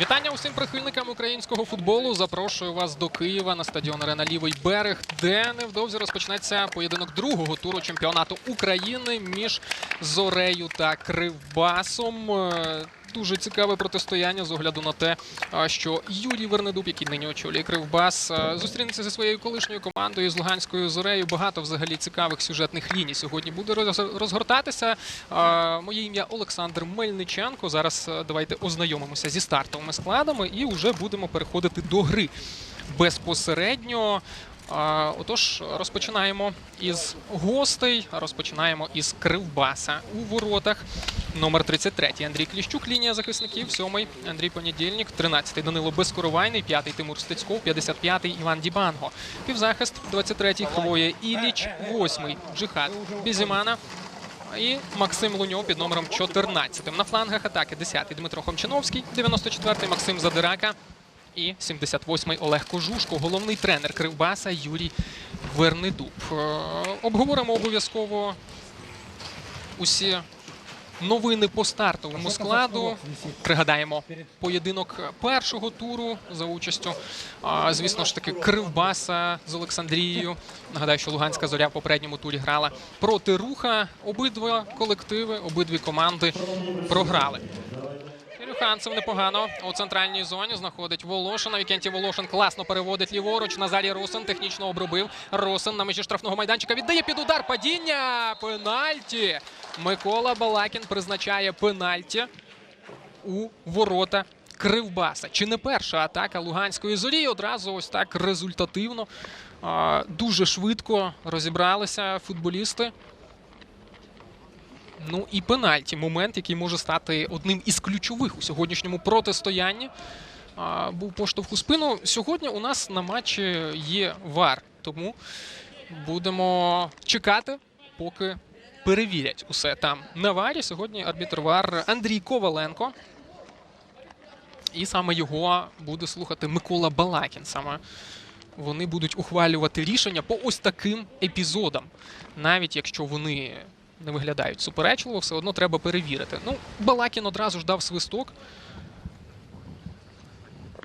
Вітання усім прихильникам українського футболу. Запрошую вас до Києва на стадіон Арена Лівий берег, де невдовзі розпочнеться поєдинок другого туру чемпіонату України між Зорею та Кривбасом. Дуже цікаве протистояння з огляду на те, що Юрій Вернедуб, який нині очолює Кривбас, зустрінеться зі своєю колишньою командою з Луганською зорею. Багато взагалі цікавих сюжетних ліній сьогодні буде роз- розгортатися. Моє ім'я Олександр Мельниченко. Зараз давайте ознайомимося зі стартовими складами і вже будемо переходити до гри безпосередньо. Отож, розпочинаємо із гостей. Розпочинаємо із Кривбаса у воротах. Номер 33 Андрій Кліщук, лінія захисників. Сьомий Андрій Понедільник, 13-й Данило Безкоровайний, 5-й Тимур Стецьков, 55-й Іван Дібанго. Півзахист 23-й Хвоя Іліч, 8-й Джихад Бізімана. І Максим Луньов під номером 14. На флангах атаки 10-й Дмитро Хомчиновський, 94-й Максим Задирака і 78-й Олег Кожушко, головний тренер Кривбаса Юрій Вернедуб. Е, Обговоримо обов'язково усі новини по стартовому складу. Пригадаємо поєдинок першого туру за участю, звісно ж таки, Кривбаса з Олександрією. Нагадаю, що Луганська зоря в попередньому турі грала проти руха. Обидва колективи, обидві команди програли. Ілюханцев непогано у центральній зоні знаходить Волошина. Вікентій Волошин класно переводить ліворуч. Назарій Русин технічно обробив. Русин на межі штрафного майданчика віддає під удар падіння. Пенальті. Микола Балакін призначає пенальті у ворота Кривбаса. Чи не перша атака Луганської зорі? Одразу ось так результативно. Дуже швидко розібралися футболісти. Ну і пенальті. Момент, який може стати одним із ключових у сьогоднішньому протистоянні. А, був поштовх у спину. Сьогодні у нас на матчі є вар, тому будемо чекати, поки перевірять усе там на варі. Сьогодні арбітр вар Андрій Коваленко. І саме його буде слухати Микола Балакін. Саме вони будуть ухвалювати рішення по ось таким епізодам, навіть якщо вони не виглядають суперечливо, все одно треба перевірити. Ну, Балакін одразу ж дав свисток,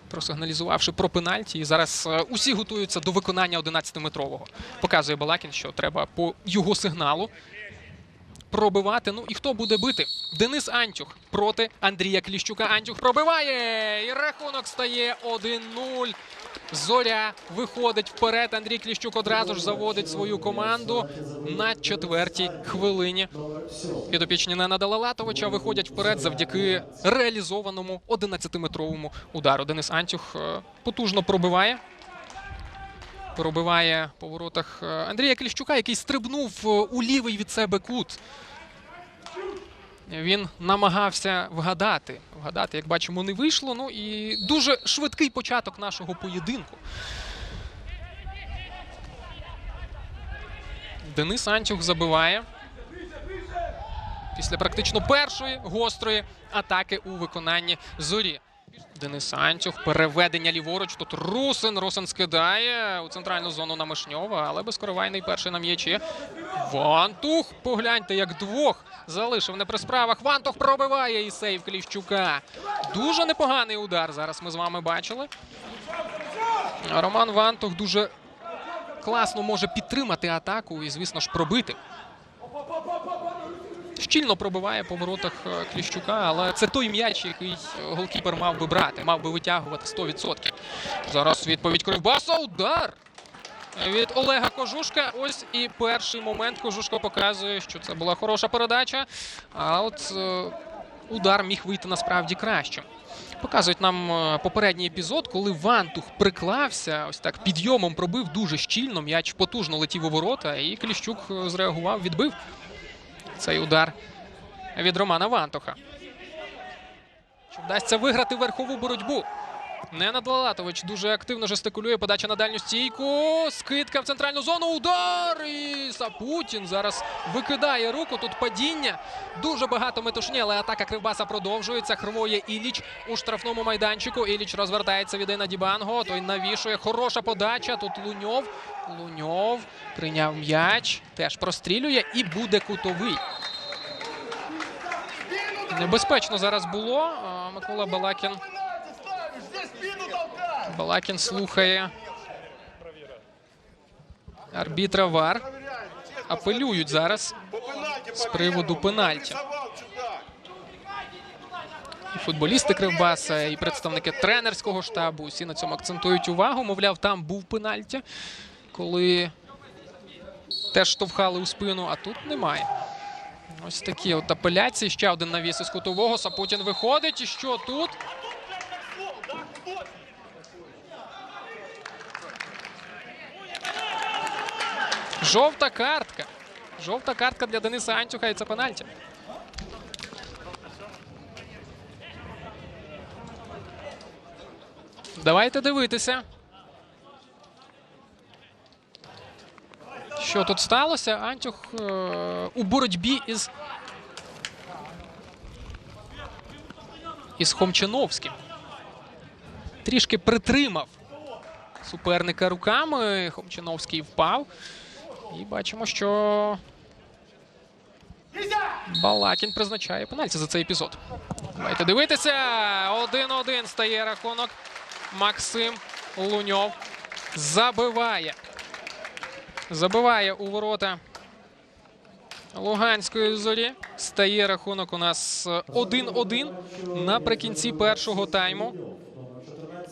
просигналізувавши про пенальті. І зараз е, усі готуються до виконання 11-метрового. Показує Балакін, що треба по його сигналу пробивати. Ну і хто буде бити? Денис Антюх проти Андрія Кліщука. Антюх пробиває. І рахунок стає 1-0. Зоря виходить вперед. Андрій Кліщук одразу ж заводить свою команду на четвертій хвилині. Підопічні Нена Далалатовича виходять вперед завдяки реалізованому 11-метровому удару. Денис Антюх е, потужно пробиває. Пробиває по воротах е, Андрія Кліщука, який стрибнув е, у лівий від себе кут. Він намагався вгадати. Вгадати, як бачимо, не вийшло. Ну і дуже швидкий початок нашого поєдинку. Денис Антюх забиває. Після практично першої гострої атаки у виконанні зорі. Денис Антюх, переведення ліворуч. Тут Русин. Русин скидає у центральну зону на Мишньова, але безкоровайний перший на м'ячі. Вантух. Погляньте, як двох залишив не при справах. Вантух пробиває і сейв Кліщука. Дуже непоганий удар. Зараз ми з вами бачили. Роман Вантух дуже класно може підтримати атаку і, звісно ж, пробити. Щільно пробиває по воротах е, Кліщука, але це той м'яч, який голкіпер мав би брати, мав би витягувати 100%. Зараз відповідь Кривбаса. Удар від Олега Кожушка. Ось і перший момент Кожушка показує, що це була хороша передача. А от е, удар міг вийти насправді краще. Показують нам е, попередній епізод, коли Вантух приклався, ось так підйомом пробив дуже щільно. М'яч потужно летів у ворота, і Кліщук зреагував, відбив цей удар від Романа Вантуха. Чи вдасться виграти верхову боротьбу? Ненад Лалатович дуже активно жестикулює. Подача на дальню стійку. Скидка в центральну зону. Удар! І Сапутін зараз викидає руку. Тут падіння. Дуже багато метушні, але атака Кривбаса продовжується. Хрвоє Іліч у штрафному майданчику. Іліч розвертається від Ена Дібанго. Той навішує. Хороша подача. Тут Луньов. Луньов прийняв м'яч. Теж прострілює і буде кутовий. Небезпечно зараз було. Микола Балакін Балакін слухає. Арбітра Вар. Апелюють зараз з приводу пенальті. І футболісти Кривбаса, і представники тренерського штабу. Усі на цьому акцентують увагу. Мовляв, там був пенальті, коли теж штовхали у спину, а тут немає. Ось такі от апеляції. Ще один навіс із кутового. Сапутін виходить. І що тут? Жовта картка. Жовта картка для Дениса Антюха і це пенальті. Давайте дивитися. Що тут сталося? Антюх е, у боротьбі із. із Хомчиновським. Трішки притримав суперника руками. Хомчиновський впав. І бачимо, що Балакін призначає пенальті за цей епізод. Давайте дивитися. 1-1 стає рахунок. Максим Луньов забиває. Забиває у ворота Луганської зорі. Стає рахунок у нас 1-1 наприкінці першого тайму.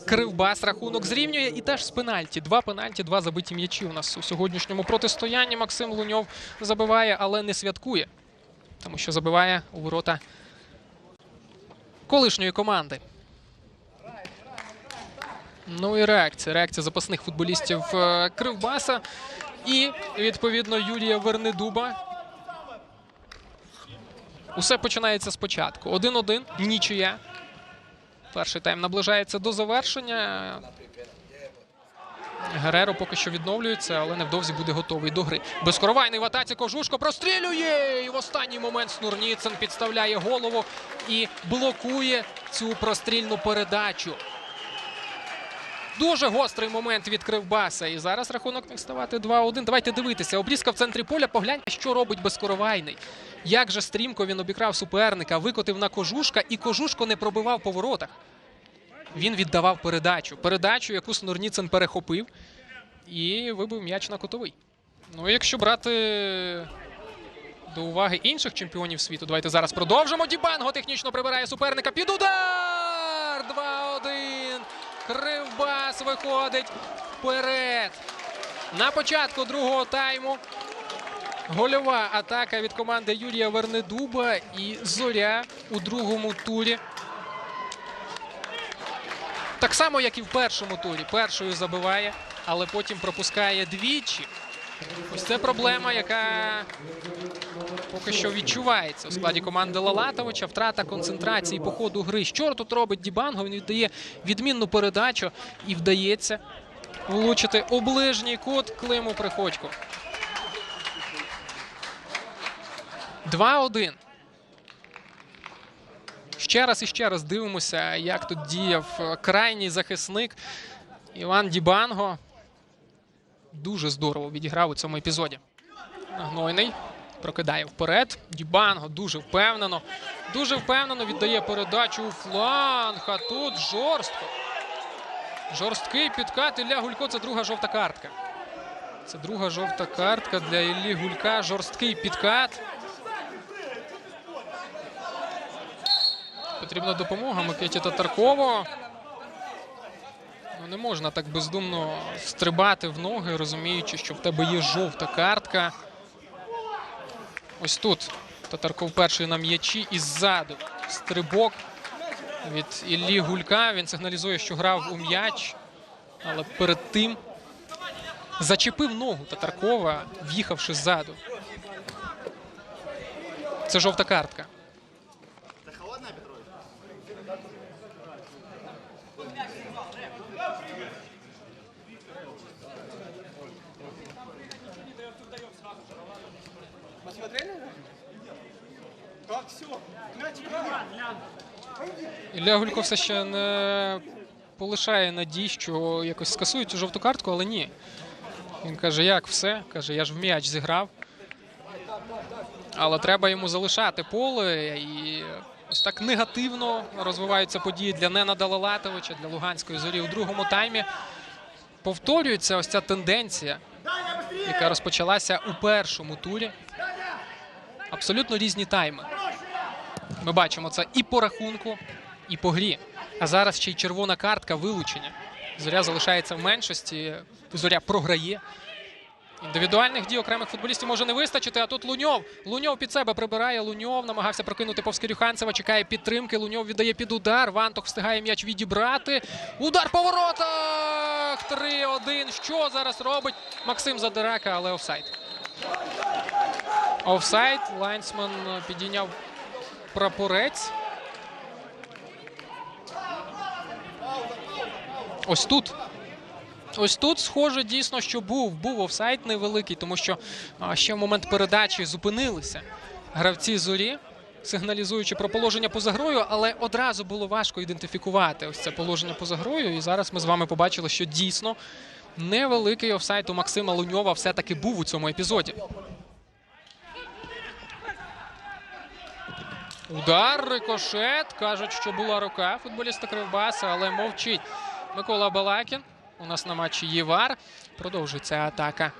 Кривбас рахунок зрівнює і теж з пенальті. Два пенальті, два забиті м'ячі у нас у сьогоднішньому протистоянні. Максим Луньов забиває, але не святкує, тому що забиває у ворота колишньої команди. Ну і реакція. Реакція запасних футболістів е, Кривбаса і відповідно Юрія Вернедуба. Усе починається спочатку. 1-1, нічия. Перший тайм наближається до завершення. Гереро поки що відновлюється, але невдовзі буде готовий до гри. Безкоровайний в атаці Кожушко прострілює. І в останній момент Снурніцин підставляє голову і блокує цю прострільну передачу. Дуже гострий момент від Кривбаса. І зараз рахунок міг ставати 2-1. Давайте дивитися. Обрізка в центрі поля. Погляньте, що робить Безкоровайний. Як же стрімко він обікрав суперника, викотив на кожушка, і кожушко не пробивав по воротах. Він віддавав передачу. Передачу, яку Снурніцин перехопив і вибив м'яч на котовий. Ну, якщо брати до уваги інших чемпіонів світу, давайте зараз продовжимо. Дібанго технічно прибирає суперника під удар! 2-1. Кривбас виходить вперед. На початку другого тайму Гольова атака від команди Юрія Вернедуба і Зоря у другому турі. Так само, як і в першому турі. Першою забиває, але потім пропускає двічі. Ось це проблема, яка поки що відчувається у складі команди Лалатовича. Втрата концентрації по ходу гри. Що тут робить Дібанго? Він віддає відмінну передачу і вдається влучити у ближній кут Климу Приходько. 2-1. Ще раз і ще раз дивимося, як тут діяв крайній захисник Іван Дібанго. Дуже здорово відіграв у цьому епізоді. Гнойний прокидає вперед. Дібанго дуже впевнено. Дуже впевнено віддає передачу у фланг. А тут жорстко. Жорсткий підкат Ілля Гулько. Це друга жовта картка. Це друга жовта картка для Іллі Гулька. Жорсткий підкат. Потрібна допомога Микиті Татаркову. Не можна так бездумно стрибати в ноги, розуміючи, що в тебе є жовта картка. Ось тут Татарков перший на м'ячі і ззаду. Стрибок від Іллі Гулька. Він сигналізує, що грав у м'яч, але перед тим зачепив ногу Татаркова, в'їхавши ззаду. Це жовта картка. Посмотрели? Как все? Ілля Гулько все ще не полишає надій, що якось скасують жовту картку, але ні. Він каже, як все? Каже, я ж в м'яч зіграв. Але треба йому залишати поле і Ось так негативно розвиваються події для Нена Далалатовича, для Луганської зорі у другому таймі. Повторюється ось ця тенденція, яка розпочалася у першому турі. Абсолютно різні тайми. Ми бачимо це і по рахунку, і по грі. А зараз ще й червона картка вилучення. Зоря залишається в меншості. Зоря програє. Індивідуальних дій окремих футболістів може не вистачити. А тут Луньов. Луньов під себе прибирає. Луньов намагався прокинути повз Кирюханцева. Чекає підтримки. Луньов віддає під удар. Ванток встигає м'яч відібрати. Удар по воротах! 3-1. Що зараз робить Максим Задирака, але офсайд. Офсайд. Лайнсман підійняв прапорець. Ось тут. Ось тут схоже дійсно, що був був офсайд невеликий, тому що ще в момент передачі зупинилися гравці зорі, сигналізуючи про положення поза грою, але одразу було важко ідентифікувати ось це положення поза грою. І зараз ми з вами побачили, що дійсно невеликий офсайд у Максима Луньова все-таки був у цьому епізоді. Удар, рикошет. Кажуть, що була рука футболіста Кривбаса, але мовчить. Микола Балакін. У нас на матчі Євар. Продовжується атака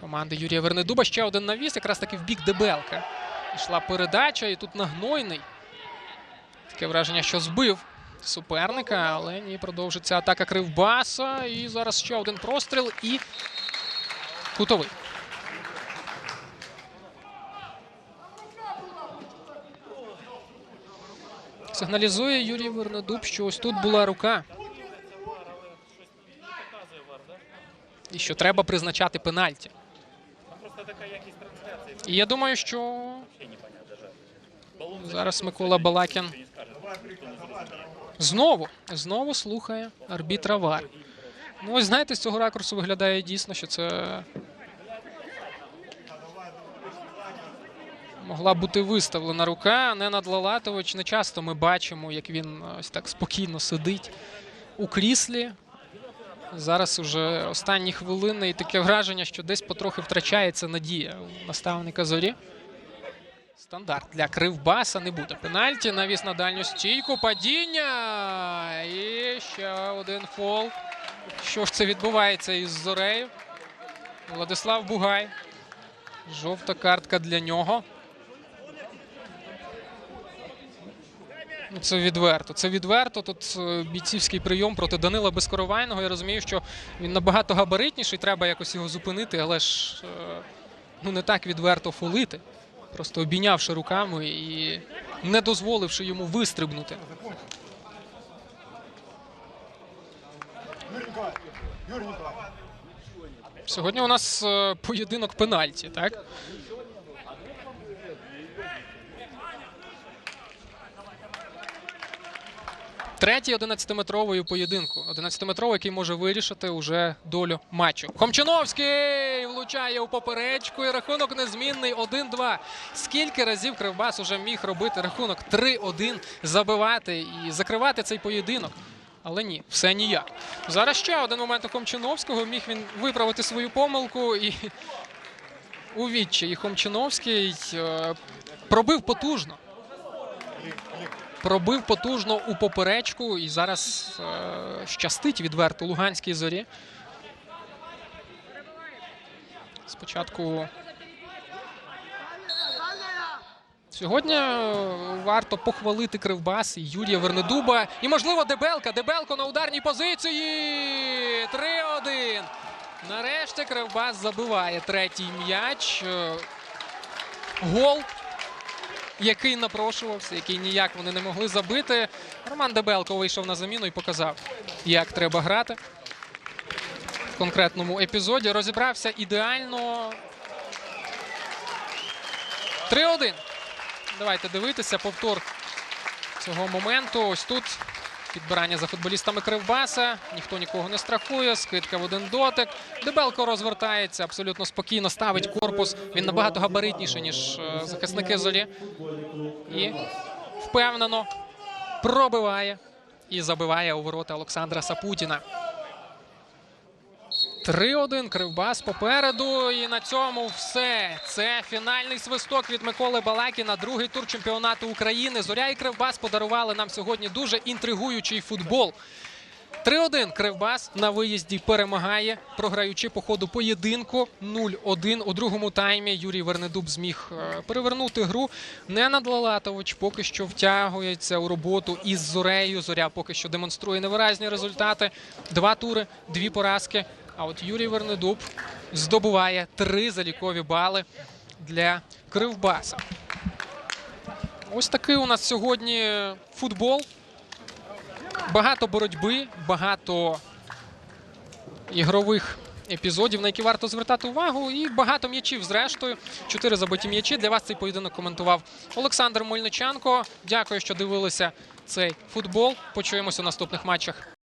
команди Юрія Вернедуба. Ще один навіс, якраз таки в бік Дебелка. Йшла передача, і тут нагнойний. Таке враження, що збив суперника, але ні, продовжиться атака Кривбаса. І зараз ще один простріл і кутовий. Сигналізує Юрій Вернедуб, що ось тут була рука. І що треба призначати пенальті. І я думаю, що зараз Микола Балакін знову, знову слухає арбітра ВАР. Ну, ось знаєте, з цього ракурсу виглядає дійсно, що це могла бути виставлена рука. Ненад Лалатович. Не часто ми бачимо, як він ось так спокійно сидить у кріслі. Зараз уже останні хвилини і таке враження, що десь потрохи втрачається надія у наставника зорі. Стандарт для Кривбаса не буде. Пенальті, навіс на дальню стійку, падіння. І ще один фол. Що ж це відбувається із зорею? Владислав Бугай. Жовта картка для нього. Це відверто. Це відверто. Тут е, бійцівський прийом проти Данила Безкоровайного. Я розумію, що він набагато габаритніший, треба якось його зупинити, але ж е, ну, не так відверто фолити. Просто обійнявши руками і не дозволивши йому вистрибнути. Сьогодні у нас е, поєдинок пенальті, так? Третій 11-метровий у поєдинку. 11-метровий, який може вирішити уже долю матчу. Хомчиновський влучає у поперечку і рахунок незмінний 1-2. Скільки разів Кривбас уже міг робити рахунок 3-1, забивати і закривати цей поєдинок? Але ні, все ніяк. Зараз ще один момент у Хомчиновського. Міг він виправити свою помилку і у відчаї Хомчиновський е, пробив потужно. Пробив потужно у поперечку і зараз е, щастить відверто Луганській зорі. Спочатку. Сьогодні е, варто похвалити Кривбас і Юрія Вернедуба. І, можливо, Дебелка. Дебелко на ударній позиції. 3-1. Нарешті Кривбас забиває третій м'яч. Е, Гол, який напрошувався, який ніяк вони не могли забити. Роман Дебелко вийшов на заміну і показав, як треба грати. В конкретному епізоді розібрався ідеально. 3-1. Давайте дивитися повтор цього моменту. Ось тут підбирання за футболістами Кривбаса. Ніхто нікого не страхує. Скидка в один дотик. Дебелко розвертається абсолютно спокійно, ставить корпус. Він набагато габаритніший, ніж е, захисники золі. І впевнено пробиває і забиває у ворота Олександра Сапутіна. 3-1 Кривбас попереду. І на цьому все. Це фінальний свисток від Миколи Балакіна. Другий тур чемпіонату України. Зоря і Кривбас подарували нам сьогодні дуже інтригуючий футбол. 3-1 Кривбас на виїзді перемагає, програючи по ходу поєдинку 0-1 у другому таймі. Юрій Вернедуб зміг е, перевернути гру. Ненад Лалатович поки що втягується у роботу із Зорею. Зоря поки що демонструє невиразні результати. Два тури, дві поразки. А от Юрій Вернедуб здобуває три залікові бали для Кривбаса. Ось такий у нас сьогодні футбол. Багато боротьби, багато ігрових епізодів, на які варто звертати увагу, і багато м'ячів. Зрештою, чотири забиті м'ячі. Для вас цей поєдинок коментував Олександр Мельниченко. Дякую, що дивилися цей футбол. Почуємося у наступних матчах.